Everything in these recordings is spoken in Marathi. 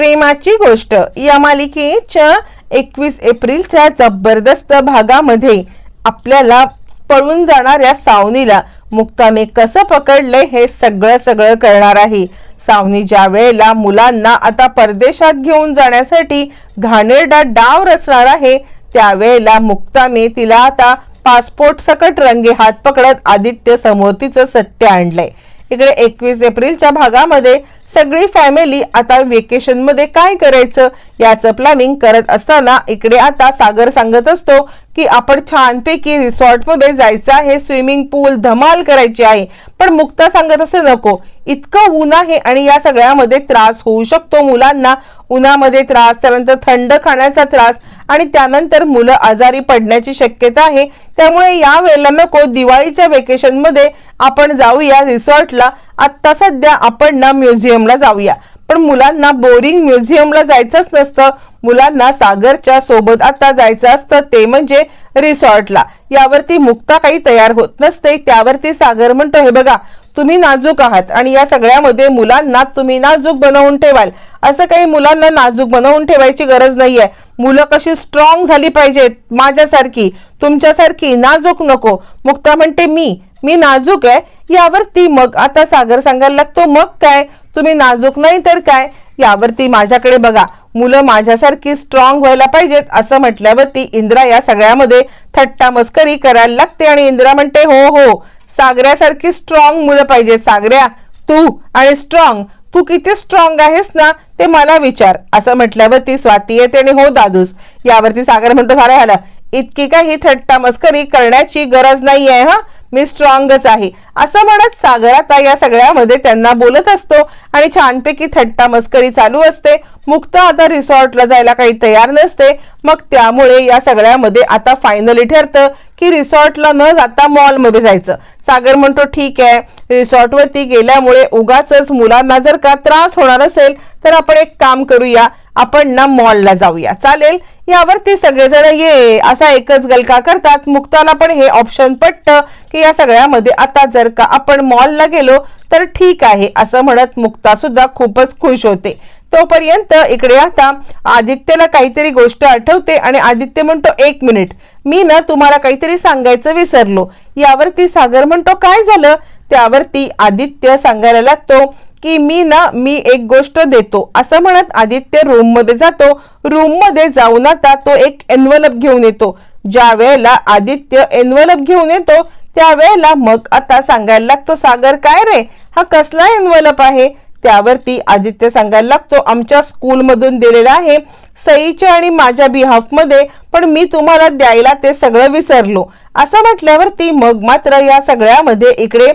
प्रेमाची गोष्ट. या मालिकेच्या एकवीस एप्रिलच्या जबरदस्त भागामध्ये आपल्याला पळून जाणाऱ्या सावनीला मुक्ताने कसं पकडलंय हे सगळं सगळं करणार आहे. सावनी ज्या वेळेला मुलांना आता परदेशात घेऊन जाण्यासाठी घाणेरडा डाव रचणार आहे त्यावेळेला मुक्ताने तिला आता पासपोर्ट सकट रंगे हात पकडत आदित्य समोर तिचं सत्य आणलंय. इकडे एकवीस एप्रिलच्या भागामध्ये सगळी फॅमिली आता वेकेशनमध्ये काय करायचं? याचं प्लॅनिंग करत असताना इकडे आता सागर सांगत असतो की आपण छानपैकी रिसॉर्टमध्ये जायचं आहे स्विमिंग पूल धमाल करायची आहे. पण मुक्ता सांगत असे नको. इतकं ऊन आहे आणि या सगळ्यामध्ये त्रास होऊ शकतो मुलांना. उन्हामध्ये त्रास त्यानंतर थंड खाण्याचा त्रास. आणि त्यानंतर मुलं आजारी पडण्याची शक्यता आहे. त्यामुळे या वेळेला नको दिवाळीच्या वेकेशनमध्ये आपण जाऊया रिसॉर्टला. आत्ता सध्या आपण ना म्युझियमला जाऊया. पण मुलांना बोरिंग म्युझियमला जायचंच नसतं. मुलांना सागरच्या सोबत आता जायचं असतं ते म्हणजे रिसॉर्टला. यावरती मुक्ता काही तयार होत नसते. त्यावरती सागर म्हणतो हे बघा तुम्ही नाजूक आहात आणि या सगळ्यामध्ये मुलांना तुम्ही नाजूक बनवून ठेवाल. असं काही मुलांना नाजूक बनवून ठेवायची गरज नाहीये. मुलं कशी स्ट्रॉंग झाली पाहिजेत माझ्यासारखी तुमच्यासारखी नाजूक नको. मुक्ता म्हणते मी मी नाजूक आहे यावरती मग आता सागर सांगायला लागतो मग काय? तुम्ही नाजूक नाही तर काय? यावरती माझ्याकडे बघा. मुलं माझ्यासारखी स्ट्रॉंग व्हायला पाहिजेत असं म्हटल्यावरती इंद्रा या सगळ्यामध्ये थट्टा मस्करी करायला लागते आणि इंद्रा म्हणते हो हो सागऱ्यासारखी स्ट्रॉंग मुलं पाहिजेत सागऱ्या तू आणि स्ट्रॉंग तू किती स्ट्रॉंग आहेस ना ते मला विचार. असं म्हटल्यावर ती स्वाती येते आणि हो दादूस यावरती सागर म्हणतो झालं झालं. इतकी काही थट्टा मस्करी करण्याची गरज नाहीये हा? मी स्ट्रॉंगच आहे. असं म्हणत सागर आता या सगळ्यामध्ये त्यांना बोलत असतो आणि छानपैकी थट्टा मस्करी चालू असते. मुक्त आता रिसॉर्टला जायला काही तयार नसते. मग त्यामुळे या सगळ्यामध्ये आता फायनली ठरतं की रिसॉर्टला न जाता मॉलमध्ये जायचं. सागर म्हणतो ठीक आहे. रिसॉर्टवरती गेल्यामुळे उगाच मुलांना जर का त्रास होणार असेल तर आपण एक काम करूया. आपण ना मॉलला जाऊया. चालेल? यावरती सगळेजण ये असा एकच गलका करतात. मुक्ताला पण हे ऑप्शन पटतं की या सगळ्यामध्ये आता जर का आपण मॉलला गेलो तर ठीक आहे असं म्हणत मुक्ता सुद्धा खूपच खुश होते. तोपर्यंत इकडे आता आदित्यला काहीतरी गोष्ट आठवते आणि आदित्य म्हणतो एक मिनिट मी ना तुम्हाला काहीतरी सांगायचं विसरलो. यावरती सागर म्हणतो काय झालं? त्यावरती आदित्य सांगायला लागतो की मी ना मी एक गोष्ट देतो. असं म्हणत आदित्य रूममध्ये जातो. रूममध्ये जाऊन आता तो एक एनवलप घेऊन येतो. ज्या वेळेला आदित्य एनवलप घेऊन येतो त्यावेळेला मग आता सांगायला लागतो सागर काय रे? हा कसला एनवलप आहे? त्यावरती आदित्य सांगायला लागतो आमच्या स्कूलमधून दिलेला आहे सईच्या आणि माझ्या बिहाफमध्ये पण मी तुम्हाला द्यायला ते सगळं विसरलो. असं म्हटल्यावरती मग मात्र या सगळ्यामध्ये इकडे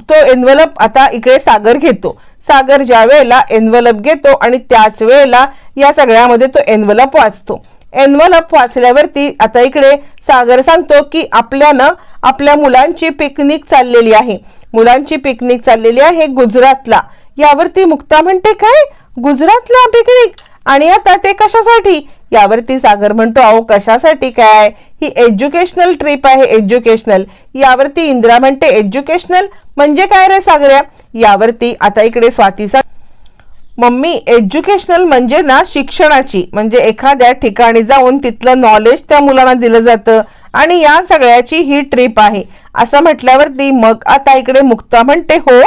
तो एन्व्हलप आता इकडे सागर घेतो. सागर ज्या वेळेला एन्व्हलप घेतो आणि त्याच वेळेला या सगळ्यामध्ये तो एन्व्हलप वाचतो. एन्व्हलप वाचल्यावरती आता इकडे सागर सांगतो की आपल्यानं आपल्या मुलांची पिकनिक चाललेली आहे. मुलांची पिकनिक चाललेली आहे गुजरातला. यावरती मुक्ता म्हणते काय? गुजरातला पिकनिक आणि आता ते कशासाठी? यावरती सागर म्हणतो अहो कशासाठी काय? ही एज्युकेशनल ट्रिप आहे एज्युकेशनल यावरती इंदिरा म्हणते एज्युकेशनल म्हणजे काय रे सागऱ्या? यावरती आता इकडे स्वातीचा मम्मी एज्युकेशनल म्हणजे ना शिक्षणाची. म्हणजे एखाद्या ठिकाणी जाऊन तिथलं नॉलेज त्या मुलांना दिलं जातं. आणि या सगळ्याची ही ट्रिप आहे. असं म्हटल्यावरती मग आता इकडे मुक्ता म्हणते हो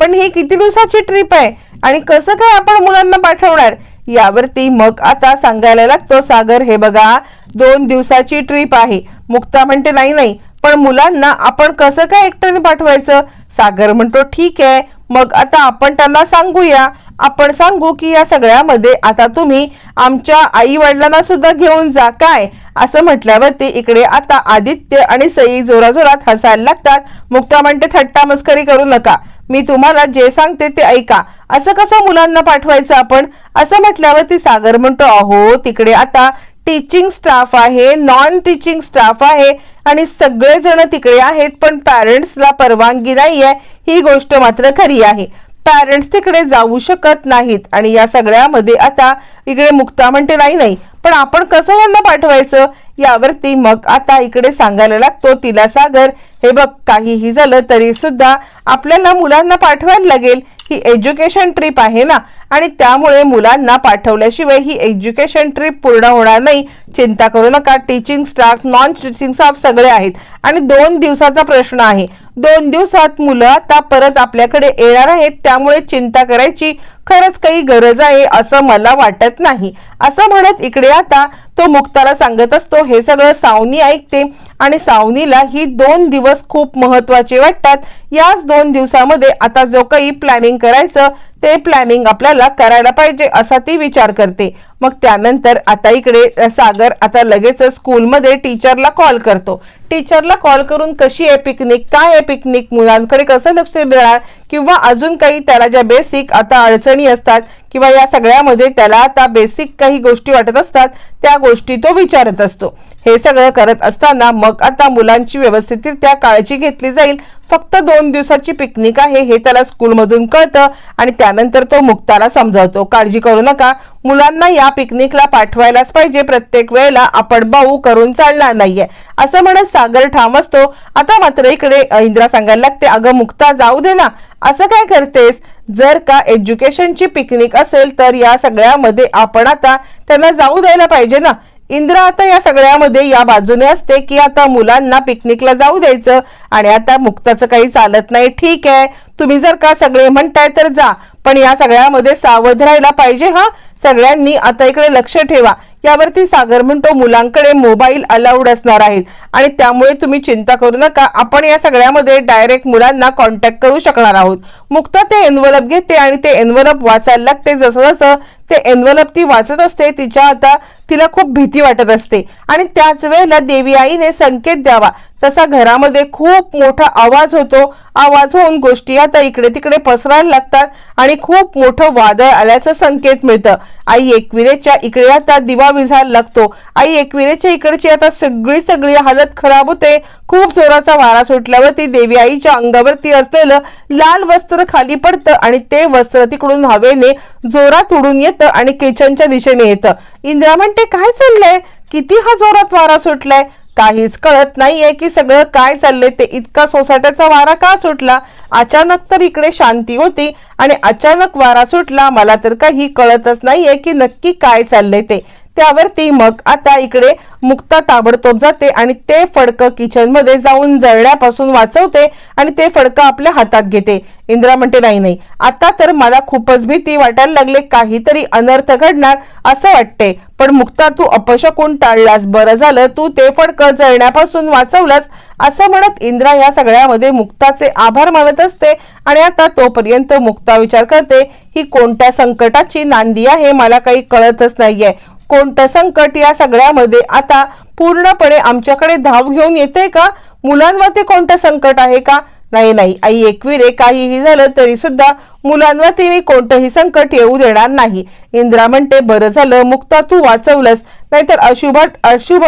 पण ही किती दिवसाची ट्रिप आहे? आणि कसं काय आपण मुलांना पाठवणार? यावरती मग आता सांगायला लागतो सागर हे बघा दोन दिवसाची ट्रिप आहे. मुक्ता म्हणते नाही नाही पण मुलांना आपण कसं काय एकट्याने पाठवायचं? सागर म्हणतो ठीक आहे मग आता आपण त्यांना सांगूया. आपण सांगू की या सगळ्यामध्ये आता तुम्ही आमच्या आई वडिलांना सुद्धा घेऊन जा. काय? असं म्हटल्यावरती इकडे आता आदित्य आणि सई जोराजोरात हसायला लागतात. मुक्ता म्हणते थट्टा मस्करी करू नका. मी तुम्हाला जे सांगते ते ऐका. असं कसं मुलांना पाठवायचं आपण असं म्हटल्यावरती सागर म्हणतो अहो तिकडे आता टीचिंग स्टाफ आहे नॉन टीचिंग स्टाफ आहे आणि सगळेजण तिकडे आहेत पण पॅरेंट्सला परवानगी नाहीये. ही गोष्ट मात्र खरी आहे. पॅरेंट्स तिकडे जाऊ शकत नाहीत आणि या सगळ्यामध्ये आता इकडे मुक्ता म्हणते नाही नाही. पण आपण कसं यांना पाठवायचं? यावरती मग आता इकडे सांगायला लागतो तिला सागर. हे बघ काहीही झालं तरी सुद्धा आपल्याला मुलांना पाठवायला लागेल. ही एज्युकेशन ट्रिप आहे ना? आणि त्यामुळे मुलांना पाठवल्याशिवाय ही एज्युकेशन ट्रिप पूर्ण होणार नाही. चिंता करू नका teaching staff non teaching staff सगळे आहेत. आणि दोन दिवसाचा प्रश्न आहे. दोन दिवसात मुलं आता परत आपल्याकडे येणार आहेत त्यामुळे चिंता करायची खरंच काही गरज आहे असं मला वाटत नाही. असं म्हणत इकडे आता तो मुक्ताला सांगत असतो हे सगळं सावनी ऐकते आणि सावनीला ही दोन दिवस खूप महत्त्वाचे वाटतात. याच दोन दिवसामध्ये आता जो काही प्लॅनिंग करायचं ते प्लॅनिंग आपल्याला करायला पाहिजे असा ती विचार करते. मग त्यानंतर आता इकडे सागर आता लगेच स्कूलमध्ये टीचरला कॉल करतो. टीचरला कॉल करून कशी आहे पिकनिक काय आहे पिकनिक मुलांकडे कसं लक्ष देणार किंवा अजून काही त्याला ज्या बेसिक आता अडचणी असतात किंवा या सगळ्यामध्ये त्याला आता बेसिक काही गोष्टी वाटत असतात त्या गोष्टी तो विचारत असतो. हे सगळं करत असताना मग आता मुलांची व्यवस्थितरित्या काळजी घेतली जाईल. फक्त दोन दिवसाची पिकनिक आहे हे त्याला स्कूलमधून कळतं आणि त्यानंतर तो मुक्ताला समजावतो. काळजी करू नका मुलांना या पिकनिकला पाठवायलाच पाहिजे. प्रत्येक वेळेला आपण भाऊ करून चालणार नाहीये. असं म्हणत सागर ठाम असतो. आता मात्र इकडे इंद्रा सांगायला लागते अगं मुक्ता जाऊ दे ना. असं काय करतेस? जर का एज्युकेशनची पिकनिक असेल तर या सगळ्यामध्ये आपण आता त्यांना जाऊ द्यायला पाहिजे ना. इंद्रा आता या सगळ्यामध्ये या बाजूने असते की आता मुलांना पिकनिकला जाऊ द्यायचं आणि आता मुक्ताचं काही चालत नाही. ठीक आहे. तुम्ही जर का सगळे म्हणताय तर जा. पण या सगळ्यामध्ये सावध राहायला पाहिजे हा. सगळ्यांनी आता इकडे लक्ष ठेवा. यावरती सागर म्हणतो मुलांकडे मोबाईल अलाउड असणार आहेत. आणि त्यामुळे तुम्ही चिंता करू नका. आपण या सगळ्यामध्ये डायरेक्ट मुलांना कॉन्टॅक्ट करू शकणार आहोत. मुक्ता ते एनवलप घेते आणि ते एनवलप वाचायला लागते. जसं जसं ते एनवलप ती वाचत असते तिच्या आता तिला खूप भीती वाटत असते. आणि त्याच वेळेला देवी आईने संकेत द्यावा. तसा घरामध्ये खूप मोठा आवाज होतो. आवाज होऊन गोष्टी आता इकडे तिकडे पसरायला लागतात आणि खूप मोठं वादळ आल्याचं संकेत मिळतं. आई एकविरेच्या इकडे आता दिवा विझायला लागतो. आई एकविरेच्या इकडची आता सगळी सगळी हालत खराब होते. खूप जोराचा वारा सुटल्यावरती देवी आईच्या अंगावरती असलेलं लाल वस्त्र खाली पडतं आणि ते वस्त्र तिकडून हवेने जोरात उडून येतं आणि किचनच्या दिशेने येतं. इंदिरा म्हणते काय चाललंय? किती हा जोरात वारा सुटलाय? काहीच कळत नाहीये की सगळं काय चाललंय. ते इतका सोसाट्याचा वारा का सुटला? अचानक तर इकडे शांती होती आणि अचानक वारा सुटला. मला तर काही कळतच नाहीये की नक्की काय चाललंय ते. त्यावरती मग आता इकडे मुक्ता ताबडतोब जाते आणि ते फडकं किचनमध्ये जाऊन जळण्यापासून वाचवते आणि ते फडकं आपल्या हातात घेते. इंदिरा म्हणते नाही नाही. आता तर मला खूपच भीती वाटायला लागले. काहीतरी अनर्थ घडणार असं वाटते. पण मुक्ता तू अपशकून टाळलास. बरं झालं. तू ते फडकं जळण्यापासून वाचवलास. असं म्हणत इंद्रा या सगळ्यामध्ये मुक्ताचे आभार मानत असते आणि आता तोपर्यंत मुक्ता विचार करते ही कोणत्या संकटाची नांदी आहे? मला काही कळतच नाहीये. कोणतं संकट या सगळ्यामध्ये आता पूर्णपणे आमच्याकडे धाव घेऊन येते का? मुलांवरती कोणतं संकट आहे का? नाही नाही. आई एकविरे काहीही झालं तरी सुद्धा मुलांवरती मी कोणतंही संकट येऊ देणार नाही. इंद्रा म्हणते बरं झालं मुक्ता तू वाचवलंस. नाहीतर अशुभ अशुभ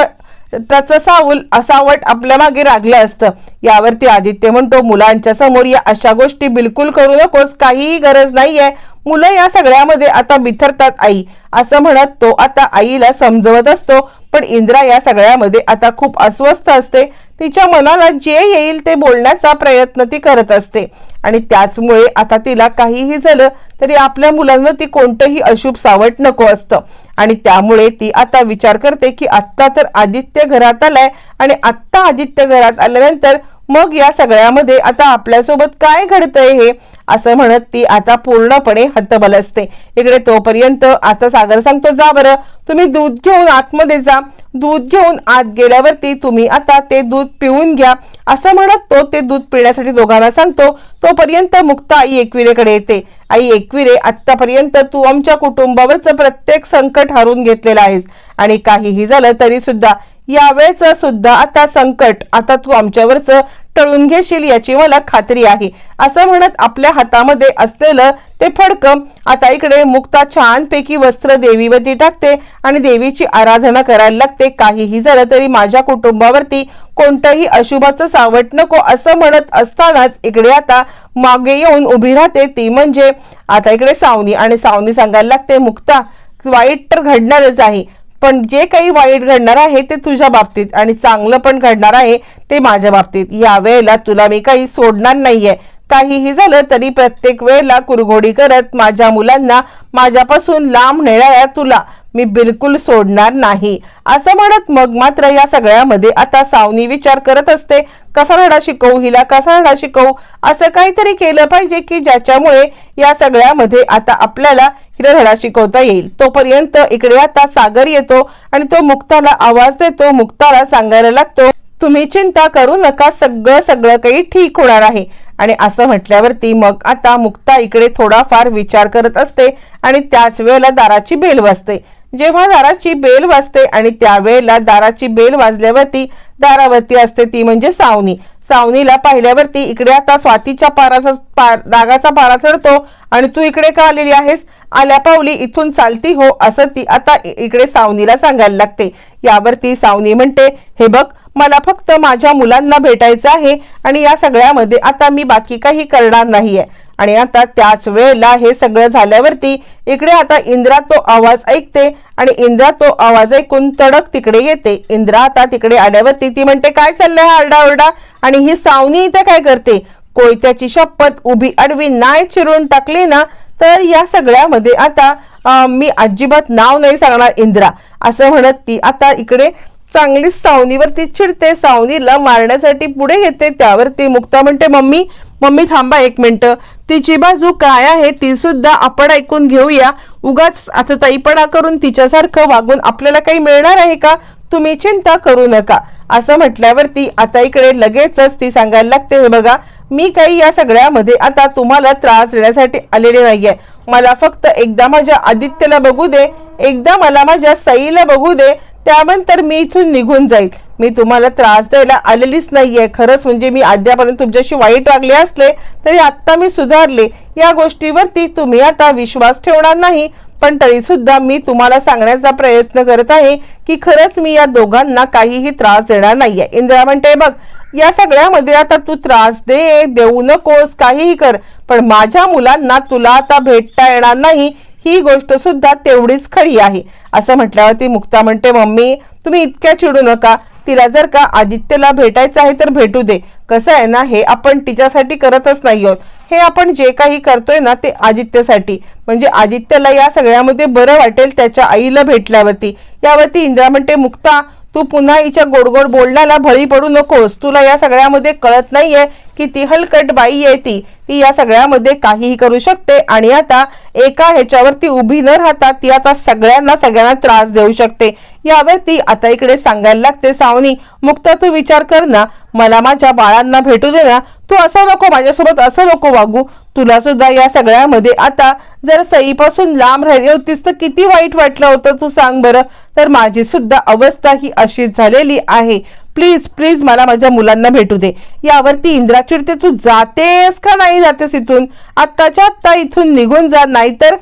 त्याचं सावल असावट आपल्या मागे रागलं असतं. यावरती आदित्य म्हणतो मुलांच्या समोर या अशा गोष्टी बिलकुल करू नकोस काहीही गरज नाहीये. मुलं या सगळ्यामध्ये आता बिथरतात आई असं म्हणत तो आता आईला समजवत असतो. पण इंद्रा या सगळ्यामध्ये आता खूप अस्वस्थ असते. तिच्या मनाला जे येईल ते बोलण्याचा प्रयत्न ती करत असते. आणि त्याचमुळे आता तिला काहीही झालं तरी आपल्या मुलांवरती कोणतंही अशुभ सावट नको असतं. आणि त्यामुळे ती आता विचार करते की आत्ता तर आदित्य घरात आलाय आणि आत्ता आदित्य घरात आल्यानंतर मग या सगळ्यामध्ये आता आपल्यासोबत काय घडतंय हे? असं म्हणत ती आता पूर्णपणे हतबल असते. इकडे तोपर्यंत आता सागर सांगतो जा बरं तुम्ही दूध घेऊन आतमध्ये जा. दूध घेऊन आत गेल्यावरती तुम्ही आता ते दूध पिऊन घ्या. असं म्हणत तो ते दूध पिण्यासाठी दोघांना सांगतो. तोपर्यंत मुक्ता आई एकविरेकडे येते. आई एकविरे आतापर्यंत तू आमच्या कुटुंबावरचं प्रत्येक संकट हारून घेतलेलं आहेस. आणि काहीही झालं तरी सुद्धा यावेळेच सुद्धा आता संकट आता तू आमच्यावरच टळून घेशील याची मला खात्री आहे. असं म्हणत आपल्या हातामध्ये असलेलं ते फडकं आता इकडे मुक्ता छानपैकी वस्त्र देवीवरती टाकते आणि देवीची आराधना करायला लागते. काहीही झालं तरी माझ्या कुटुंबावरती कोणतंही अशुभाचं सावट नको असं म्हणत असतानाच इकडे आता मागे येऊन उभी राहते. ती म्हणजे आता इकडे सावनी आणि सावनी सांगायला लागते मुक्ता वाईट तर घडणारच आहे. पण जे काही वाईट घडणार आहे ते तुझ्या बाबतीत आणि चांगलं पण घडणार आहे ते माझ्या बाबतीत. या वेळेला तुला मी काही सोडणार नाहीये. काहीही झालं तरी प्रत्येक वेळेला कुरघोडी करत माझ्या मुलांना माझ्यापासून लांब नेणाऱ्या तुला मी बिलकुल सोडणार नाही. असं म्हणत मग मात्र या सगळ्यामध्ये आता सावनी विचार करत असते कसा धडा शिकवू हिला कसा धडा शिकवू? असं काहीतरी केलं पाहिजे की ज्याच्यामुळे या सगळ्यामध्ये आता आपल्याला हिला धडा शिकवता येईल. तोपर्यंत इकडे आता सागर येतो आणि तो मुक्ताला आवाज देतो मुक्ताला सांगायला लागतो तुम्ही चिंता करू नका सगळं सगळं काही ठीक होणार आहे. आणि असं म्हटल्यावरती मग आता मुक्ता इकडे थोडाफार विचार करत असते आणि त्याच वेळेला दाराची बेल वाजते. जेव्हा दाराची बेल वाजते आणि त्यावेळेला दाराची बेल वाजल्यावरती दारावरती असते ती म्हणजे सावनी. सावनीला पाहिल्यावरती इकडे आता स्वातीच्या पाराचा पार दागाचा पारा चढतो आणि तू इकडे का आलेली आहेस? आल्या पावली इथून चालती हो असं ती आता इकडे सावनीला सांगायला लागते. यावरती सावनी म्हणते हे बघ मला फक्त माझ्या मुलांना भेटायचं आहे आणि या सगळ्यामध्ये आता मी बाकी काही करणार नाहीये. आणि आता त्याच वेळेला हे सगळं झाल्यावरती इकडे आता इंद्रा तो आवाज ऐकते आणि इंद्रा तो आवाज ऐकून तडक तिकडे येते. इंद्रा आता तिकडे आल्यावरती ती म्हणते काय चाललंय हा आरडाओरडा? आणि ही सावनी इथे काय करते? कोयत्याची शपथ उभी आडवी नाही चिरून टाकली ना तर या सगळ्यामध्ये आता मी अजिबात नाव नाही सांगणार इंद्रा. असं म्हणत ती आता इकडे चांगली सावनीवरती चिडते. सावनीला मारण्यासाठी पुढे येते. त्यावरती मुक्ता म्हणते मम्मी मम्मी थांबा एक मिनटं. तिची बाजू काय आहे ती सुद्धा आपण ऐकून घेऊया. उगाच आता ताईपणा करून तिच्यासारखं वागून आपल्याला काही मिळणार आहे का? तुम्ही चिंता करू नका. असं म्हटल्यावरती आता इकडे लगेचच ती सांगायला लागते हे बघा मी काही या सगळ्यामध्ये आता तुम्हाला त्रास देण्यासाठी आलेले नाहीये. मला फक्त एकदा माझ्या आदित्यला बघू दे. एकदा मला माझ्या सईला बघू दे. त्यानंतर मी इथून निघून जाईल. मी तुम्हाला त्रास द्यायला आलेलीच नाहीये. खरंच म्हणजे मी अद्यापर्यंत तुमच्याशी वाईट वागले असले तरी आत्ता मी सुधारले. या गोष्टीवरती तुम्ही आता विश्वास ठेवणार नाही. पण तरी सुद्धा मी तुम्हाला सांगण्याचा प्रयत्न करत आहे की खरंच मी या दोघांना काहीही त्रास देणार नाहीये. इंदिरा म्हणते बघ या सगळ्यामध्ये आता तू त्रास दे देऊ नकोस काहीही कर. पण माझ्या मुलांना तुला आता भेटता येणार नाही. ही गोष्ट सुद्धा तेवढीच खरी आहे. असं म्हटल्यावरती मुक्ता म्हणते मम्मी तुम्ही इतक्या चिडू नका. तिला जर का आदित्यला भेटायचं आहे तर भेटू दे. कसं आहे ना हे आपण तिच्यासाठी करतच नाही आहोत. हे आपण जे काही करतोय ना ते आदित्यसाठी. म्हणजे आदित्यला या सगळ्यामध्ये बरं वाटेल त्याच्या आईला भेटल्यावरती. यावरती इंद्रा म्हणते मुक्ता तू पुन्हा हिच्या गोडगोड बोलण्याला भळी पडू नकोस. तुला या सगळ्यामध्ये कळत नाहीये की ती हलकट बाई आहे ती. ती या सगळ्यामध्ये काहीही करू शकते आणि आता एका ह्याच्यावरती उभी न राहता ती आता सगळ्यांना सगळ्यांना त्रास देऊ शकते. यावरती आता इकडे सांगायला लागते सावनी मुक्त तू विचार कर ना. मला माझ्या बाळांना भेटू दे ना. तू असं नको माझ्यासोबत असं नको वागू. तुला सुद्धा या सगळ्यामध्ये आता जर सईपासून लांब राहिली होतीस तर किती वाईट वाटलं होतं तू सांग बरं. तर माझी सुद्धा अवस्था ही अशीच झालेली आहे. प्लीज प्लीज मला माझ्या मुलांना भेटू दे. यावरती इंद्रा चिडते तू जातेस का नाही जातेस इथून? आत्ताच्या आत्ता इथून निघून जा नाहीतर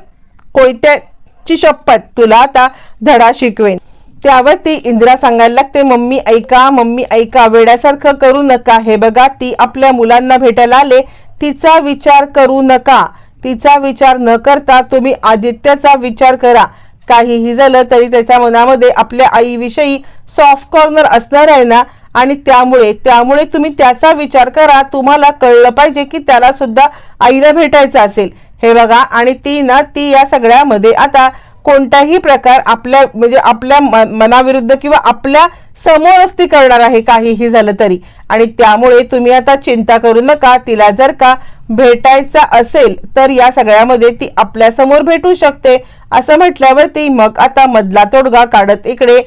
कोयत्याची शपथ. तुला आता धडा शिकवेन. त्यावर ती इंदिरा सांगायला लागते मम्मी ऐका मम्मी ऐका वेड्यासारखं करू नका. हे बघा ती आपल्या मुलांना भेटायला आले. तिचा विचार करू नका. तिचा विचार न करता तुम्ही आदित्याचा विचार करा. काहीही झालं तरी त्याच्या मनामध्ये आपल्या आईविषयी सॉफ्ट कॉर्नर असणार आहे ना? आणि त्यामुळे त्यामुळे तुम्ही त्याचा विचार करा. तुम्हाला कळलं पाहिजे की त्याला सुद्धा आईला भेटायचं असेल. हे बघा आणि ती ना ती या सगळ्यामध्ये आता कोणताही प्रकार आपल्या म्हणजे आपल्या म- मनाविरुद्ध किंवा आपल्या समोरच ती करणार आहे काहीही झालं तरी. आणि त्यामुळे तुम्ही आता चिंता करू नका. तिला जर का भेटायचं असेल तर या सगळ्यामध्ये ती आपल्यासमोर भेटू शकते. असं म्हटल्यावर ती मग आता मधला तोडगा काढत इकडे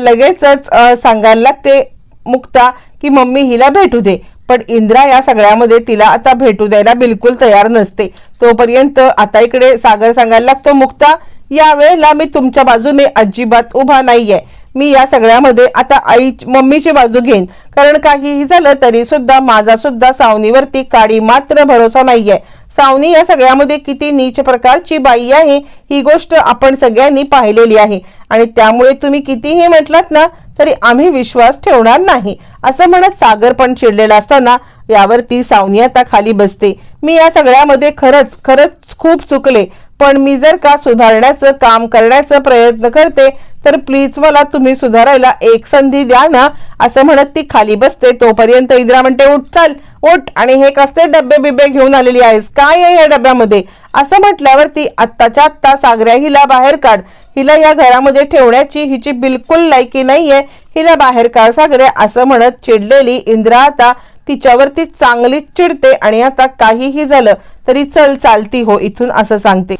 लगेचच सांगायला लागते मुक्ता की मम्मी हिला भेटू दे. पण इंद्रा या सगळ्यामध्ये तिला आता भेटू द्यायला बिलकुल तयार नसते. तोपर्यंत आता इकडे सागर सांगायला लागतो मुक्ता या वेळेला मी तुमच्या बाजूने अजिबात उभा नाहीये. मी या सगळ्यामध्ये आता आई मम्मीची बाजू घेईन. कारण काहीही झालं तरी सुद्धा माझा सुद्धा सावनीवरती काडी मात्र भरोसा नाहीये. सावनी या सगळ्यामध्ये किती नीच प्रकारची बाई आहे ही गोष्ट आपण सगळ्यांनी पाहिलेली आहे. आणि त्यामुळे तुम्ही कितीही म्हटलात ना तरी आम्ही विश्वास ठेवणार नाही. असं म्हणत सागर पण चिडलेला असताना यावरती सावनी आता खाली बसते. मी या सगळ्यामध्ये खरंच खरंच खूप चुकले. पण मी जर का सुधारण्याचं काम करण्याचा प्रयत्न करते तर प्लीज मला तुम्ही सुधारायला एक संधी द्या ना असं म्हणत ती खाली बसते. तोपर्यंत इंदिरा म्हणते उठ चाल उठ. आणि हे कसले डब्बे बिब्बे घेऊन आलेली आहेस. काय आहे या डब्यामध्ये? असं म्हटल्यावर ती आत्ताच्या आत्ता सागऱ्या हिला बाहेर काढ. हिला या घरामध्ये ठेवण्याची हिची बिलकुल लायकी नाहीये. हिला बाहेर काढ सागऱ्या असं म्हणत चिडलेली इंदिरा आता तिच्यावरती चांगलीच चिडते आणि आता काहीही झालं तरी चल चालती हो इथून असं सांगते.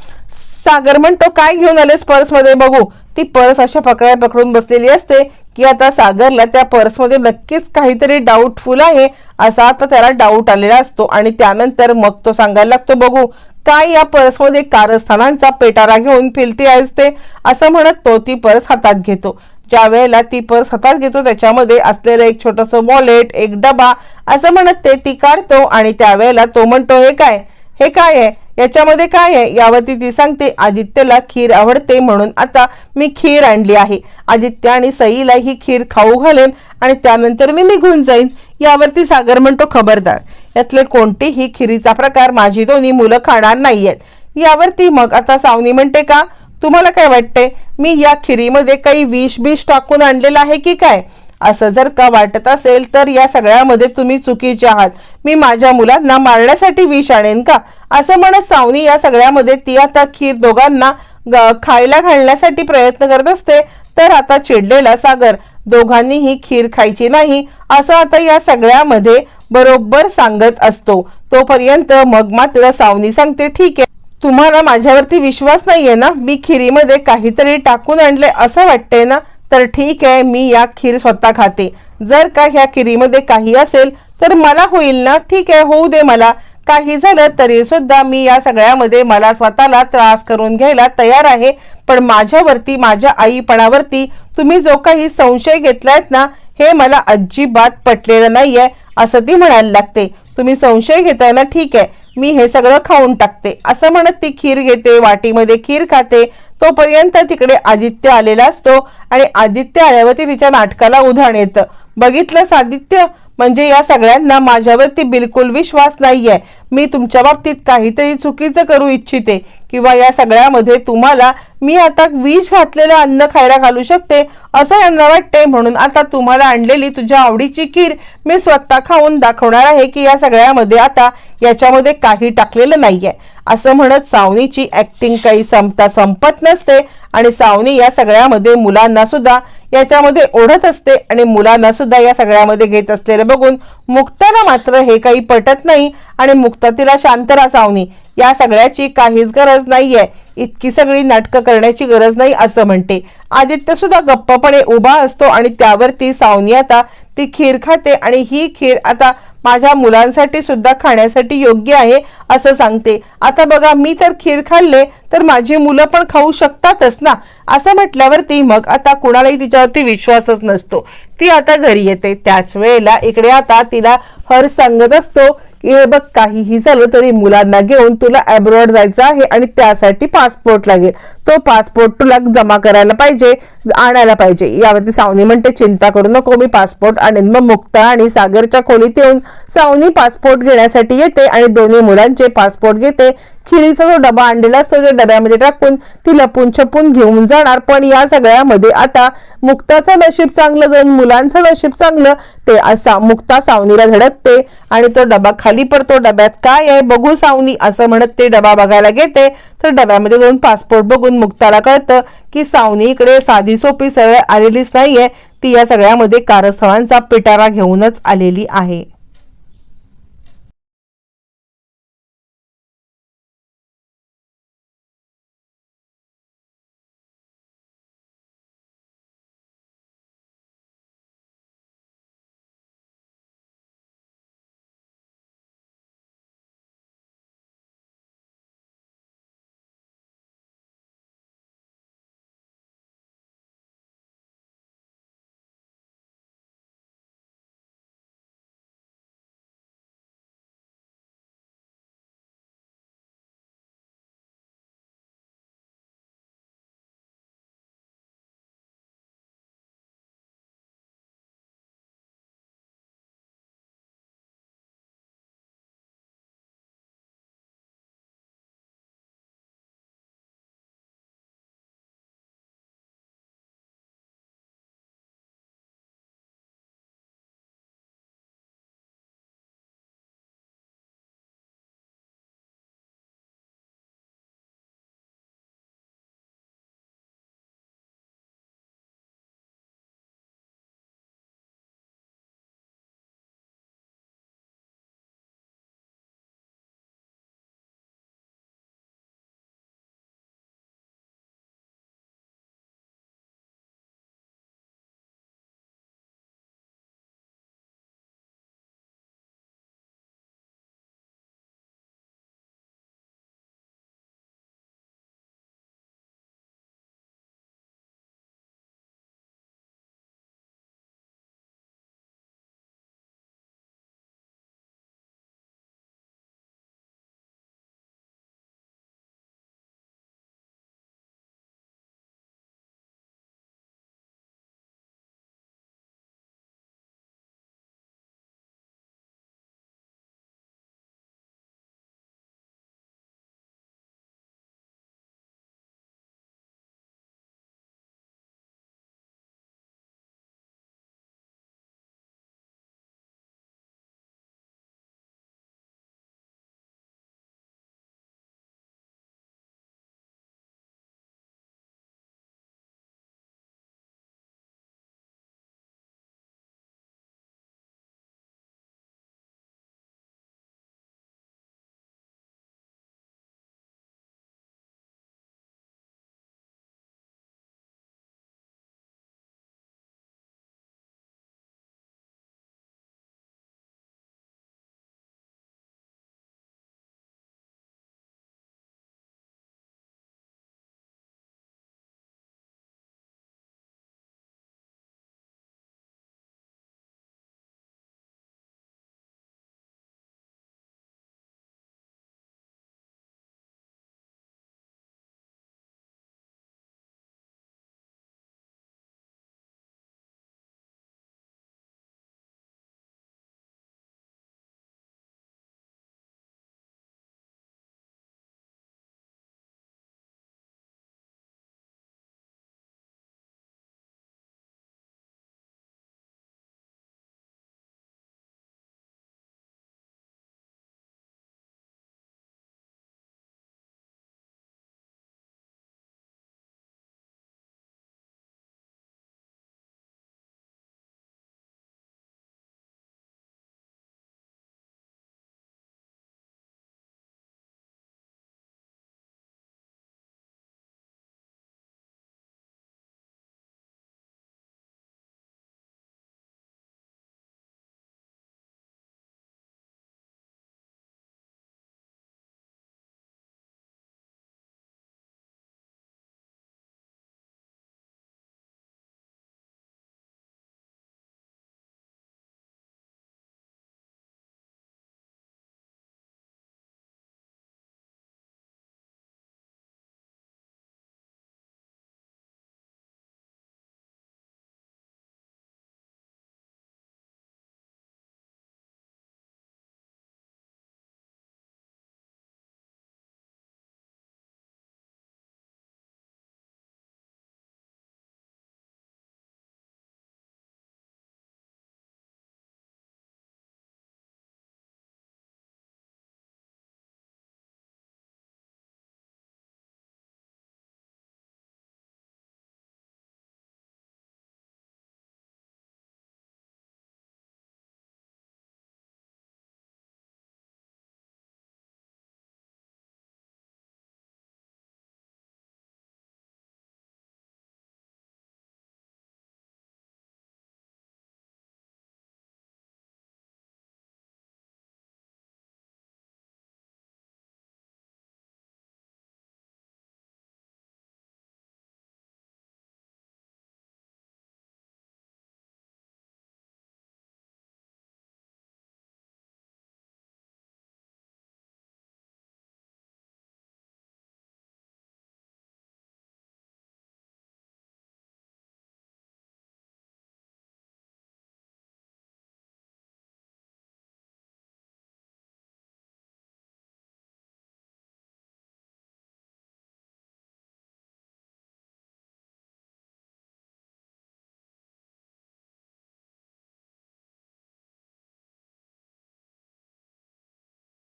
सागर म्हणतो काय घेऊन आलेस पर्समध्ये बघू? ती पर्स अशा पकड्या पकडून बसलेली असते की आता सागरला त्या पर्समध्ये नक्कीच काहीतरी डाऊटफुल आहे असा आता त्याला डाऊट आलेला असतो आणि त्यानंतर मग तो सांगायला लागतो बघू काय या पर्समध्ये कारस्थानांचा पेटारा घेऊन फिरती आहेस ते? असं म्हणत तो ती पर्स हातात घेतो. ज्या वेळेला ती पर्स हातात घेतो त्याच्यामध्ये असलेलं एक छोटस वॉलेट एक डबा असं म्हणत ते ती काढतो आणि त्यावेळेला तो म्हणतो हे काय? हे काय आहे? याच्यामध्ये काय आहे? यावरती ती सांगते आदित्यला खीर आवडते म्हणून आता मी खीर आणली आहे. आदित्य आणि सईला ही खीर खाऊ घालेन आणि त्यानंतर मी निघून जाईन. यावरती सागर म्हणतो खबरदार यातले कोणतेही खिरीचा प्रकार माझी दोन्ही मुलं खाणार नाहीयेत. यावरती मग आता सावनी म्हणते का तुम्हाला काय वाटते मी या खिरीमध्ये काही विष बिष टाकून आणलेलं आहे की काय? असं जर का वाटत असेल तर या सगळ्यामध्ये तुम्ही चुकीचे आहात. मी माझ्या मुलांना मारण्यासाठी विष आणेन का? असं म्हणत सावनी या सगळ्यामध्ये ती आता खीर दोघांना ग- खायला घालण्यासाठी प्रयत्न करत असते तर आता चिडलेला सागर दोघांनी ही खीर खायची नाही असं आता या सगळ्यामध्ये बरोबर सांगत असतो. तोपर्यंत मग मात्र सावनी सांगते ठीक आहे. तुम्हाला माझ्यावरती विश्वास नाहीये ना? मी खिरीमध्ये काहीतरी टाकून आणले असं वाटतंय ना? तर ठीक आहे मी या खीर स्वतः खाते. जर का ह्या खिरीमध्ये काही असेल तर मला होईल ना? ठीक आहे होऊ दे मला. काही झालं तरी सुद्धा मी या सगळ्यामध्ये मला स्वतःला त्रास करून घ्यायला तयार आहे. पण माझ्यावरती माझ्या आईपणावरती तुम्ही जो काही संशय घेतलायत ना हे मला अजिबात पटलेलं नाहीये असं ती म्हणायला लागते. तुम्ही संशय घेताय ना? ठीक आहे. मी हे सगळं खाऊन टाकते. असं म्हणत ती खीर घेते वाटीमध्ये खीर खाते. तोपर्यंत तिकडे आदित्य आलेला असतो आणि आदित्य आल्यावरती तिच्या नाटकाला उधाण येतं. बघितलंस आदित्य? म्हणजे या सगळ्यांना माझ्यावरती बिलकुल विश्वास नाहीये. मी तुमच्या बाबतीत काहीतरी चुकीचं करू इच्छिते किंवा या सगळ्यामध्ये तुम्हाला मी आता विष घातलेलं अन्न खायला घालू शकते असं यांना वाटते म्हणून आता तुम्हाला आणलेली तुझ्या आवडीची खीर मी स्वतः खाऊन दाखवणार आहे की या सगळ्यामध्ये आता याच्यामध्ये काही टाकलेलं नाहीये. असं म्हणत सावनीची ऍक्टिंग काही संपता संपत नसते आणि सावनी या सगळ्यामध्ये मुलांना सुद्धा याच्यामध्ये ओढत असते आणि मुलांना सुद्धा या सगळ्यामध्ये घेत असलेलं बघून मुक्ताला मात्र हे काही पटत नाही आणि मुक्ता तिला शांत राहा सावनी. या सगळ्याची काहीच गरज नाहीये. इतकी सगळी नाटकं करण्याची गरज नाही असं म्हणते. आदित्य सुद्धा गप्पपणे उभा असतो आणि त्यावरती सावनी आता ती खीर खाते आणि ही खीर आता माझ्या मुलांसाठी सुद्धा खाण्यासाठी योग्य आहे असं सांगते. आता बघा मी तर खीर खाल्ले तर माझी मुलं पण खाऊ शकतातच ना? असं म्हटल्यावरती मग आता कुणालाही तिच्यावरती विश्वासच नसतो. ती आता घरी येते. त्याच वेळेला इकडे आता तिला हर सांगत असतो की हे बघ काहीही झालं तरी मुलांना घेऊन तुला अब्रॉड जायचं आहे आणि त्यासाठी पासपोर्ट लागेल. तो पासपोर्ट तुला जमा करायला पाहिजे आणायला पाहिजे. यावरती सावनी म्हणते चिंता करू नको मी पासपोर्ट आणेन. मग मुक्ता आणि सागरच्या खोलीत येऊन सावनी पासपोर्ट घेण्यासाठी येते आणि दोन्ही मुलांचे पासपोर्ट घेते. खिरीचा जो डबा आणलेला असतो त्या डब्यामध्ये टाकून ती लपून छपून घेऊन जाणार. पण या सगळ्यामध्ये आता मुक्ताचं नशीब चांगलं दोन मुलांचं नशीब चांगलं ते असा मुक्ता सावनीला धडकते आणि तो डबा खाली पडतो. डब्यात काय आहे? बघू सावनी असं म्हणत ते डबा बघायला घेते. तर डब्यामध्ये दोन पासपोर्ट बघून मुक्ताला कळतं की सावनी इकडे साधी सोपी सरळ आलेलीच नाहीये. ती या सगळ्यामध्ये कारस्थळांचा पिटारा घेऊनच आलेली आहे.